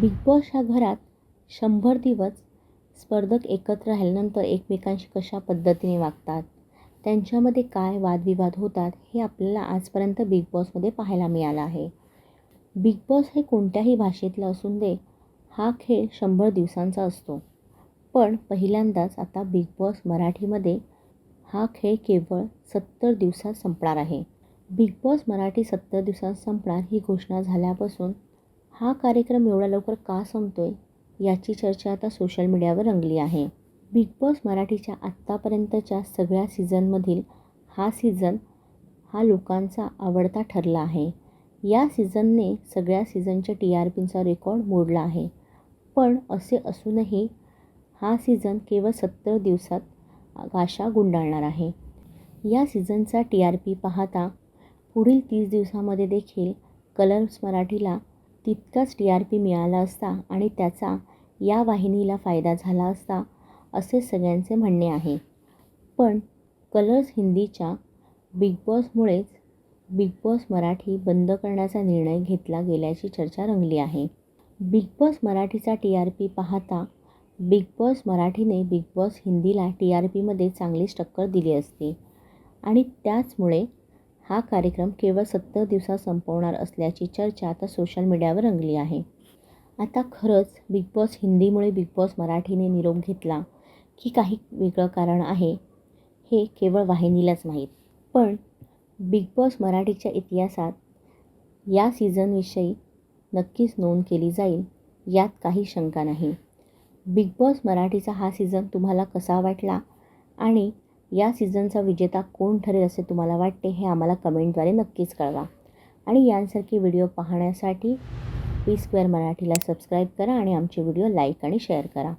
Big boss ह्या घरात शंभर दिवस स्पर्धक एकत्र राहिल्यानंतर एकमेकांशी कशा पद्धतीने वागतात त्यांच्यामध्ये काय वादविवाद होतात हे आपल्याला आजपर्यंत बिग बॉसमध्ये पाहायला मिळालं आहे. बिग बॉस हे कोणत्याही भाषेतलं असून दे हा खेळ शंभर दिवसांचा असतो. पण पहिल्यांदाच आता बिग बॉस मराठीमध्ये हा खेळ केवळ सत्तर दिवसात संपणार आहे. बिग बॉस मराठी सत्तर दिवसात संपणार ही घोषणा झाल्यापासून हा कार्यक्रम एवढा लवकर का संपतोय याची चर्चा आता सोशल मीडियावर रंगली आहे. बिग बॉस मराठीच्या आत्तापर्यंतच्या सगळ्या सीझनमधील हा सीझन हा लोकांचा आवडता ठरला आहे. या सीझनने सगळ्या सीझनच्या टी आर पींचा रेकॉर्ड मोडला आहे. पण असे असूनही हा सीझन केवळ सत्तर दिवसात आकाशा गुंडाळणार आहे. या सीझनचा टी आर पी पाहता पुढील तीस दिवसामध्ये देखील कलर्स मराठीला तितकाच टी आर पी मिळाला असता आणि त्याचा या वाहिनीला फायदा झाला असता असे सगळ्यांचे म्हणणे आहे. पण कलर्स हिंदीच्या बिग बॉसमुळेच बिग बॉस मराठी बंद करण्याचा निर्णय घेतला गेल्याची चर्चा रंगली आहे. बिग बॉस मराठीचा टी आर पी पाहता बिग बॉस मराठीने बिग बॉस हिंदीला टी आर पीमध्ये चांगलीच टक्कर दिली असती आणि त्याचमुळे हा कार्यक्रम केवळ सत्तर दिवसात संपवणार असल्याची चर्चा आता सोशल मीडियावर रंगली आहे. आता खरंच बिग बॉस हिंदीमुळे बिग बॉस मराठीने निरोप घेतला की काही वेगळं कारण आहे हे केवळ वाहिनीलाच माहीत. पण बिग बॉस मराठीच्या इतिहासात या सीझनविषयी नक्कीच नोंद केली जाईल यात काही शंका नाही. बिग बॉस मराठीचा हा सीझन तुम्हाला कसा वाटला आणि या सीझनचा विजेता कोण ठरेल असे तुम्हाला वाटते हे आम्हाला कमेंटद्वारे नक्कीच कळवा. आणि यांसारखे व्हिडिओ पाहण्यासाठी पी स्क्वेअर मराठीला सबस्क्राईब करा आणि आमचे व्हिडिओ लाईक आणि शेअर करा.